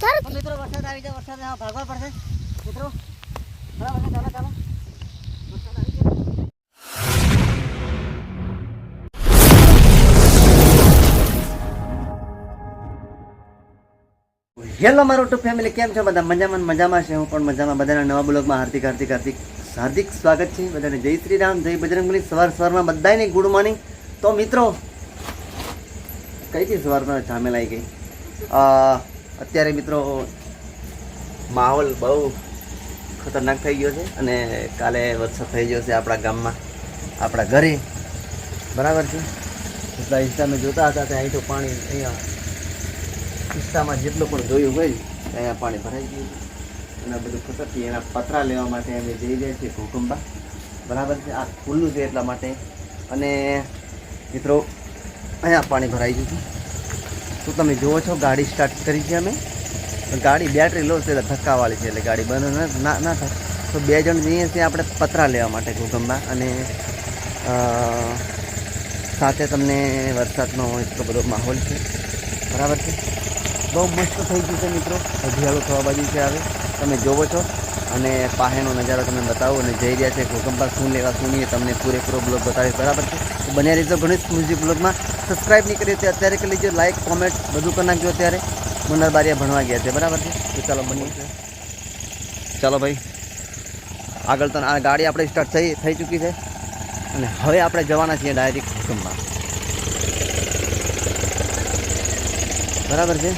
ઉતાર. મિત્રો વરસાદ આવી જાય વરસાદ ભાગવા પડશે. મિત્રો ચાલો ચાલો વરસાદ આવી ગયો. હેલો મારું ટુ ફેમિલી કેમ છો? બધા મજામાં મજામાં છે? હું પણ મજામાં. બધાના નવા બ્લોગમાં હાર્દિક હાર્દિક હાર્દિક હાર્દિક સ્વાગત છે. બધાને જય શ્રી રામ જય બજરંગબલી. સવાર સવારમાં બધાને ગુડ મોર્નિંગ તો મિત્રો કઈથી સવારમાં ઝામેલ આવી ગઈ? અ, અત્યારે મિત્રો માહોલ બહુ ખતરનાક થઈ ગયો છે અને કાલે વરસાદ થઈ ગયો છે આપણા ગામમાં, આપણા ઘરે. બરાબર છે? એટલા ઇન્સ્ટામાં જોતા હતા ત્યાં અહીં તો પાણી અહીંયા ઇન્સ્ટામાં જેટલું પણ જોયું હોય, ત્યાં પાણી ભરાઈ ગયું અને બધું ખતરથી એના પતરા લેવા માટે અમે જઈ રહ્યા છીએ ભૂકંબા બરાબર છે? આ ખુલ્લું છે એટલા માટે. અને મિત્રો, અહીંયા પાણી ભરાઈ ગયું છે. તો તમે જુઓ છો, ગાડી સ્ટાર્ટ કરી છે અમે. ગાડી બેટરી લો છે એટલે ધક્કાવાળી છે એટલે ગાડી બંધ ના ના થાય. તો બે જણ જઈએ છીએ આપણે પતરા લેવા માટે ગોગમમાં અને સાથે તમને વરસાદનો એટલો બધો માહોલ છે. બરાબર છે? બહુ મસ્ત થઈ ગયું છે મિત્રો. અધિયાળું થવા બાજુ છે આવે તમે જોવો છો. અને પાહેનો નજારો તમને બતાવો અને જઈ રહ્યા છે ભૂકંપા શું લેવા શું નહીં તમને પૂરેપૂરો બ્લોગ બતાવીશ બરાબર છે? બન્યા રહેજો ગણેશ મ્યુઝિક બ્લોગમાં. સબસ્ક્રાઈબ નહીં કરી અત્યારે કરી લેજો. લાઇક કોમેન્ટ બધું કરી નાખજો અત્યારે. મુન્નર બારિયા ભણવા ગયા છે. બરાબર છે? તો ચાલો બન્યું છે ચાલો ભાઈ. આગળ તો આ ગાડી આપણે સ્ટાર્ટ થઈ થઈ ચૂકી છે. અને હવે આપણે જવાના છીએ ડાયરેક્ટ ભૂકંપમાં બરાબર છે?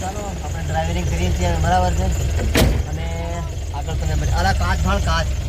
ચાલો, આપણે ડ્રાઇવિંગ કરીએ છીએ. બરાબર છે અને આગળ તમે બધા અલા કાચ ભાણ કાચ.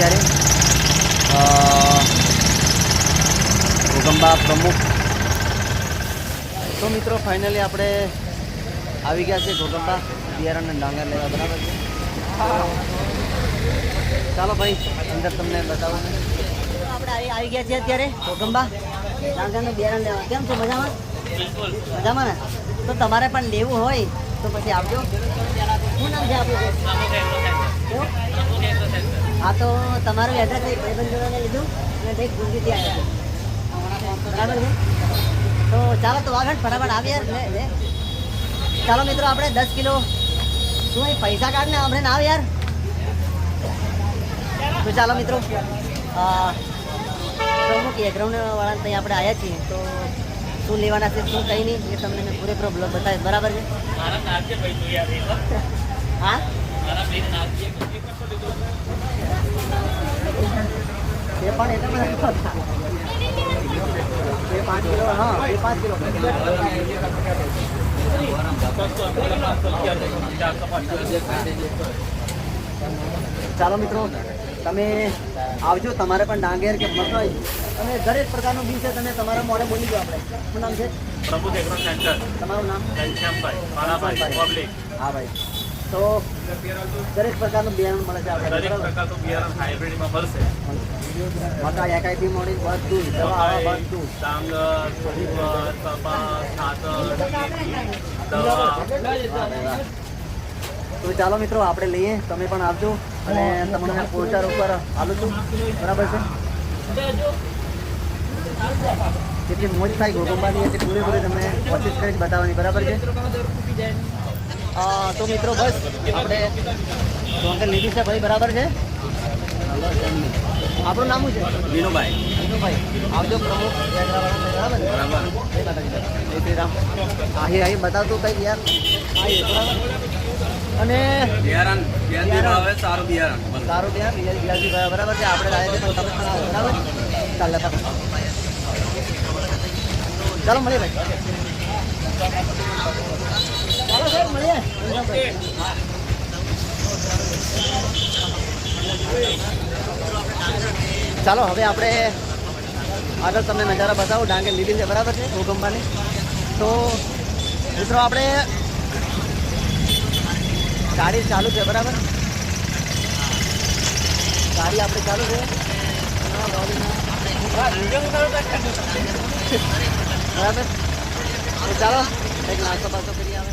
અત્યારે અ, પ્રમુખ. તો મિત્રો ફાઇનલી આપણે આવી ગયા છે ભૂકંપા બિયારણને ડાંગર લેવા બરાબર છે? ચાલો ભાઈ અંદર તમને બતાવું. આપણે આવી આવી ગયા છીએ અત્યારે ભૂકંપા ડાંગરનું બિયારણ લેવા. કેમ છો? મજામાં? મજામાં ને? તો તમારે પણ લેવું હોય તો પછી આપજો શું નામ છે આપણું? હા તો તમારું એડ્રેસ એક ભાઈબંધોને લીધું અને ભાઈ ગુંજીથી આવ્યા બરાબર છે? તો ચાલો તો આગળ ફટાફટ આવીએ લે લે. ચાલો મિત્રો આપણે દસ કિલો તું અહીં પૈસા કાઢ ને આપણે ના આવ યાર? તો ચાલો મિત્રો અ, પ્રમુખ એગ્રાઉન્ડ વાળા ત્યાં આપણે આવ્યા છીએ. તો શું લેવાના છે શું કંઈ નહીં એ તમને મેં પૂરેપૂરો બ્લોગ બતાવીશ. બરાબર છે? હા? એ પણ એટલા બધા બે પાંચ કિલો હા બે પાંચ કિલો. ચાલો મિત્રો તમે આવજો તમારે પણ ડાંગેર કે મસાઈ અને દરેક પ્રકારનું બી છે તમે તમારા મોડે બોલી દો આપણે. શું નામ છે? પ્રભુ એગ્રો સેન્ટર તમારું નામ? ઘનશ્યામભાઈ પબ્લિક હા ભાઈ. તો દરેક પ્રકારનું બિયારણ મળે છે આપણે. દરેક પ્રકારનું બિયારણ હાઇબ્રિડમાં મળશે. મકાઈ એકાઈથી મળી બધું દવા બધું. ડાંગર તુવર, કપાસ ખાતર દવા. તો ચાલો મિત્રો આપણે લઈએ. તમે પણ આવજો અને તમને પોસ્ટર ઉપર આલું છું. બરાબર છે? જેટલી મોજ થાય ગોગંબાની એટલી પૂરેપૂરી તમને કોશિશ કરી બતાવવાની. બરાબર છે? તો મિત્રો બસ. આપણે લીધી છે ભાઈ બરાબર છે? આપણું નામ શું છે? વિનુભાઈ. વિનુભાઈ. આવજો પ્રમુખ. બરાબર? ને? બરાબર. જય શ્રી રામ. આહી આહી બતાવતું કંઈક યાર? આહી બરાબર? અને બિયારણ સારું બિયારણ સારું બરાબર છે. આપણે છીએ તો તમે બરાબર? ચાલ ચાલો. મળીએ ભાઈ. ચાલો સર મળીએ. ચાલો, હવે આપણે આગળ તમને નજારા બતાવો. ડાંગર લીધી છે, બરાબર છે, ભૂકંપાની. તો, મિત્રો, આપણે ગાડી ચાલુ છે, બરાબર? ગાડી આપણે ચાલુ છે. બરાબર? તો ચાલો, એક નાસ્તો બાસ્તો કરી આવે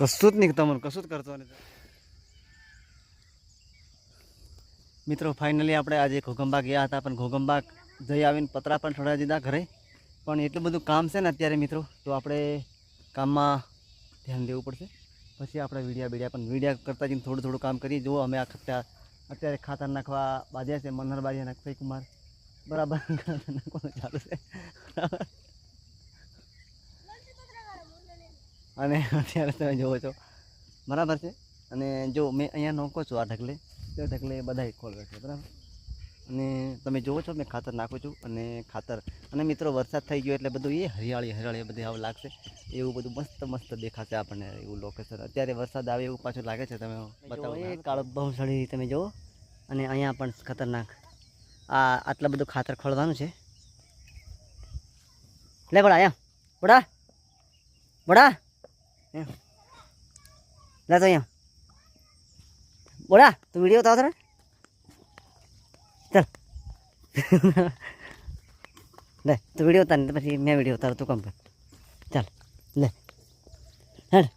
કશું જ નહીં તમારું કશું જ કરતો નથી. મિત્રો ફાઇનલી આપણે આજે ઘોગંબા ગયા હતા, પણ ઘોગંબા જઈ આવીને પતરા પણ છોડા દીધા ઘરે. પણ એટલું બધું કામ છે ને અત્યારે મિત્રો, તો આપણે કામમાં ધ્યાન દેવું પડશે. પછી આપણે વિડીયા બીડિયા પણ, વિડીયા કરતાં જઈને થોડું થોડું કામ કરીએ. જુઓ, અમે આ ખત્તા અત્યારે ખાતર નાખવા બાજ્યા છે મનહર બાજ્યા નાખભાઈ કુમાર બરાબર? ખાતર નાખવાનું ચાલુ છે. અને અત્યારે તમે જુઓ છો. બરાબર છે? અને જો મેં અહીંયા નોખો છું આ ઢગલે તે ઢગલે બધાય ખોલ છે બરાબર? અને તમે જુઓ છો મેં ખાતર નાખું છું અને ખાતર અને મિત્રો વરસાદ થઈ ગયો એટલે બધું એ હરિયાળી હરિયાળી બધી આવું લાગશે. એવું બધું મસ્ત મસ્ત દેખાશે આપણને એવું લોકેશન અત્યારે વરસાદ આવે એવું પાછું લાગે છે તમે બતાવો એ કાળો બહુ સળી તમે જુઓ અને અહીંયા પણ ખતરનાક. આ આટલું બધું ખાતર ખોલવાનું છે. લે બડા અહીંયા. બડા બડા. લે તો અહીંયા. બોલા, તું વીડિયો બતાવો તને ચાલ. લે, તું વીડિયો ઉતાર ને પછી મેં વીડિયો ઉતારો તું કામ કર. ચાલ, લે. હેડ.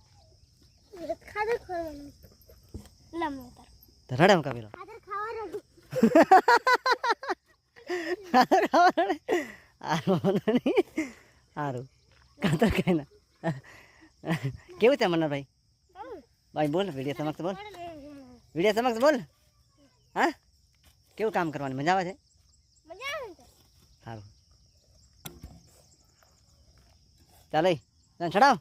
રડે એમ કાપી લો ખાધર સારું કાતર કઈ ના કેવું છે મનોહરભાઈ? ભાઈ બોલ, વીડિયો સમક્ષ બોલ. વીડિયો સમક્ષ બોલ. હા? કેવું કામ કરવાની? મજા આવે છે? સારું. ચાલો તને ચડાવ.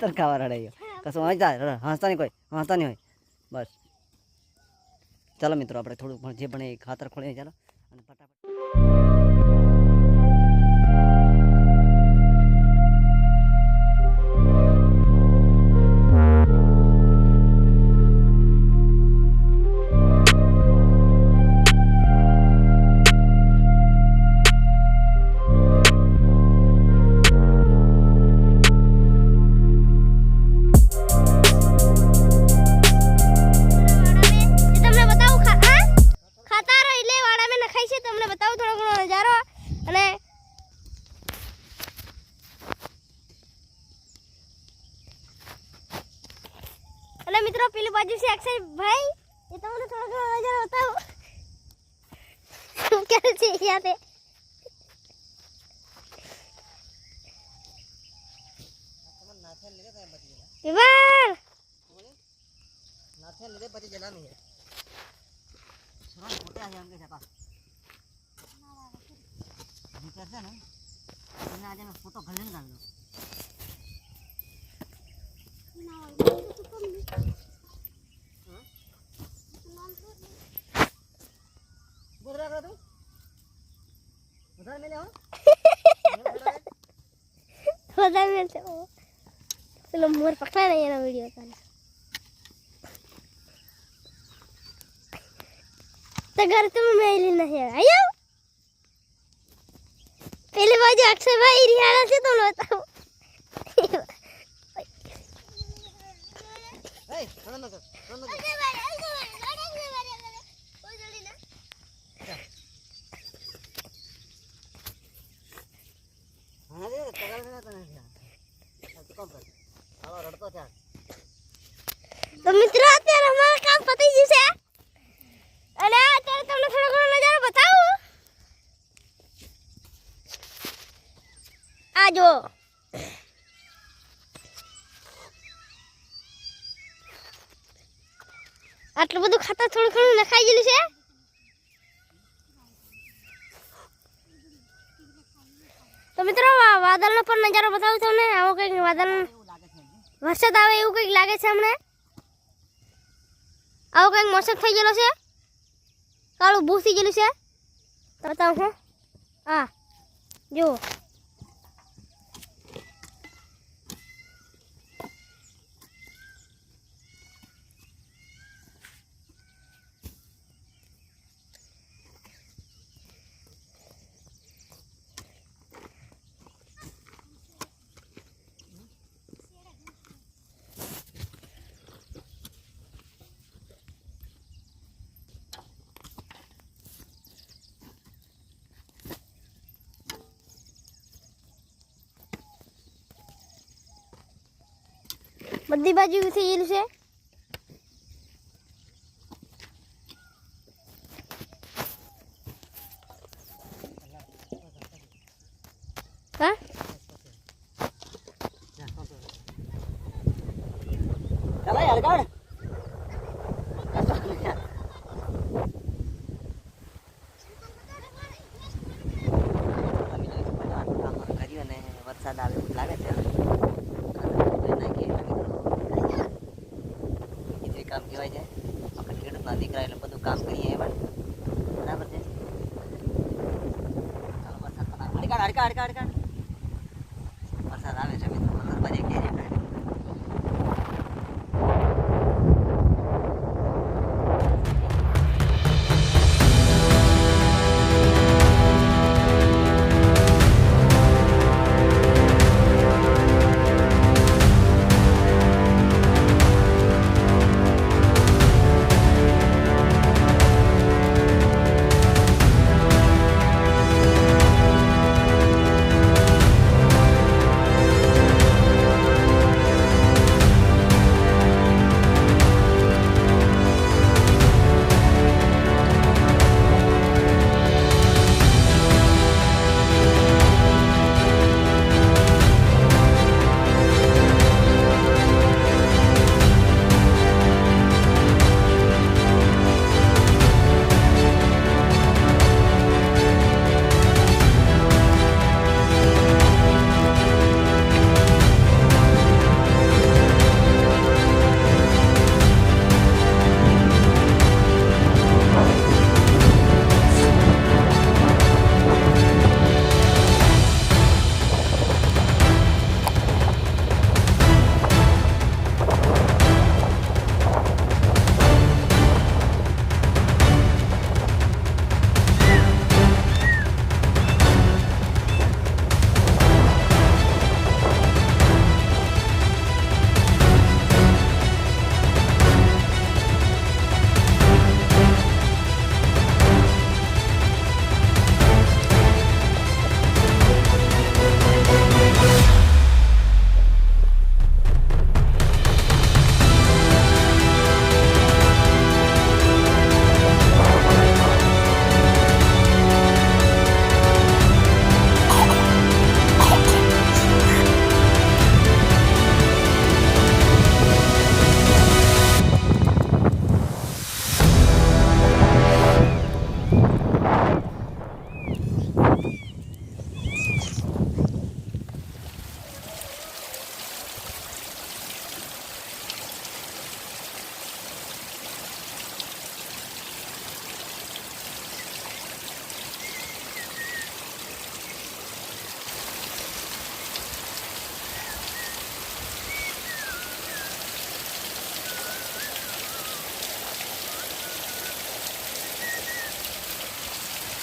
તર ખાવા રડાઈ કશું હસતા હસતા નહીં કોઈ હસતા નહીં હોય. બસ. ચાલો મિત્રો, આપણે થોડું પણ જે પણ એ ખાતર ખોલીએ ચાલો. અને ફટાફટ. મિત્રો, પેલી બાજુ છે અક્ષય ભાઈ. એ તમને થોડો ઘણો નજારો બતાવું. કરે છે યાદ છે સુરત મોટે આજે અંગે છે પા વિચાર છે ને એને આજે મેં ફોટો ઘણી કાઢલો ગુજરાત તું બધા મેલે હો બધા મેં છે પેલો મોર પકડા નહીં એનો વીડિયો કાલે તો ઘર તમે મેલી નહીં આયો પેલી બાજુ અક્ષયભાઈ રિયાણા છે તો બતાવો હા રે તગાલ ના તને તું મિત્રો, અત્યારે અમારું કામ પતી ગયું છે. અને અત્યારે તમને થોડો ઘણો નજારો બતાવું. આ જો આટલું બધું ખાતર થોડું ઘણું નખાઈ ગયેલું છે. મિત્રો વાદળનો પણ નજારો બતાવું તમને. આવો કંઈક વાદળ વરસાદ આવે એવું કંઈક લાગે છે હમણાં આવો કંઈક મોસમ થઈ ગયેલો છે. કાળું ભૂસી ગયેલું છે. બતાવું હું હા, જુઓ. બધી બાજુ થઈ ગયેલું છે.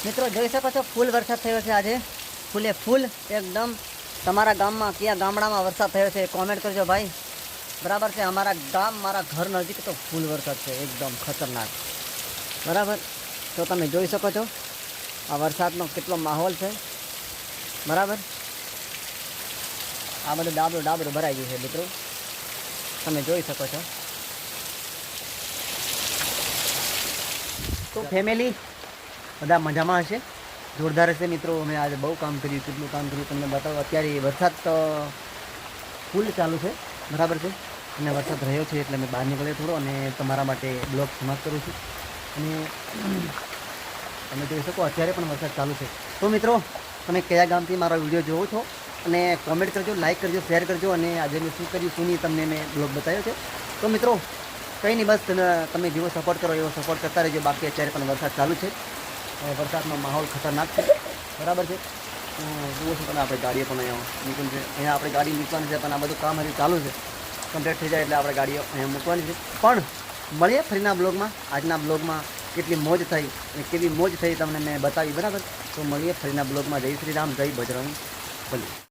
મિત્રો, જોઈ શકો છો, ફૂલ વરસાદ થયો છે આજે. ફૂલે ફૂલ, એકદમ. તમારા ગામમાં કયા ગામડામાં વરસાદ થયો છે કોમેન્ટ કરજો ભાઈ. બરાબર છે, અમારા ગામ, મારા ઘર નજીક તો ફૂલ વરસાદ છે, એકદમ ખતરનાક. બરાબર? તો તમે જોઈ શકો છો, આ વરસાદનો કેટલો માહોલ છે. બરાબર? આ બધું ડાબરું ડાબરું ભરાઈ ગયું છે, મિત્રો. તમે જોઈ શકો છો. તો ફેમિલી બધા મજામાં હશે. જોરદાર હશે મિત્રો. અમે આજે બહુ કામ કર્યું, કેટલું કામ કર્યું તમને બતાવો. અત્યારે વરસાદ ફૂલ ચાલુ છે. બરાબર છે? અને વરસાદ રહ્યો છે એટલે મેં બહાર નીકળ્યો થોડો અને તમારા માટે બ્લોગ સમાપ્ત કરું છું. અને તમે જોઈ શકો, અત્યારે પણ વરસાદ ચાલુ છે. તો મિત્રો, તમે કયા ગામથી મારો વીડિયો જોવો છો? અને કોમેન્ટ કરજો લાઈક કરજો શેર કરજો અને આજે મેં શું કર્યું, શું નહીં તમને મેં બ્લોગ બતાવ્યો છે. તો મિત્રો, કંઈ નહીં, બસ તમે જેવો સપોર્ટ કરો એવો સપોર્ટ કરતા રહેજો. બાકી અત્યારે પણ વરસાદ ચાલુ છે. વરસાદનો માહોલ ખતરનાક છે. બરાબર છે? જુઓ છો તમે, આપણે ગાડીઓ પણ અહીંયા નીકળી છે. અહીંયા આપણે ગાડી મૂકવાની છે, પણ આ બધું કામ હજી ચાલુ છે. કમ્પ્લીટ થઈ જાય એટલે આપણે ગાડીઓ અહીંયા મૂકવાની છે. પણ મળીએ ફરીના બ્લોગમાં. આજના બ્લોગમાં કેટલી મોજ થઈ અને કેવી મોજ થઈ તમને મેં બતાવી, બરાબર? તો મળીએ ફરીના બ્લોગમાં. જય શ્રી રામ, જય બજરંગ બલી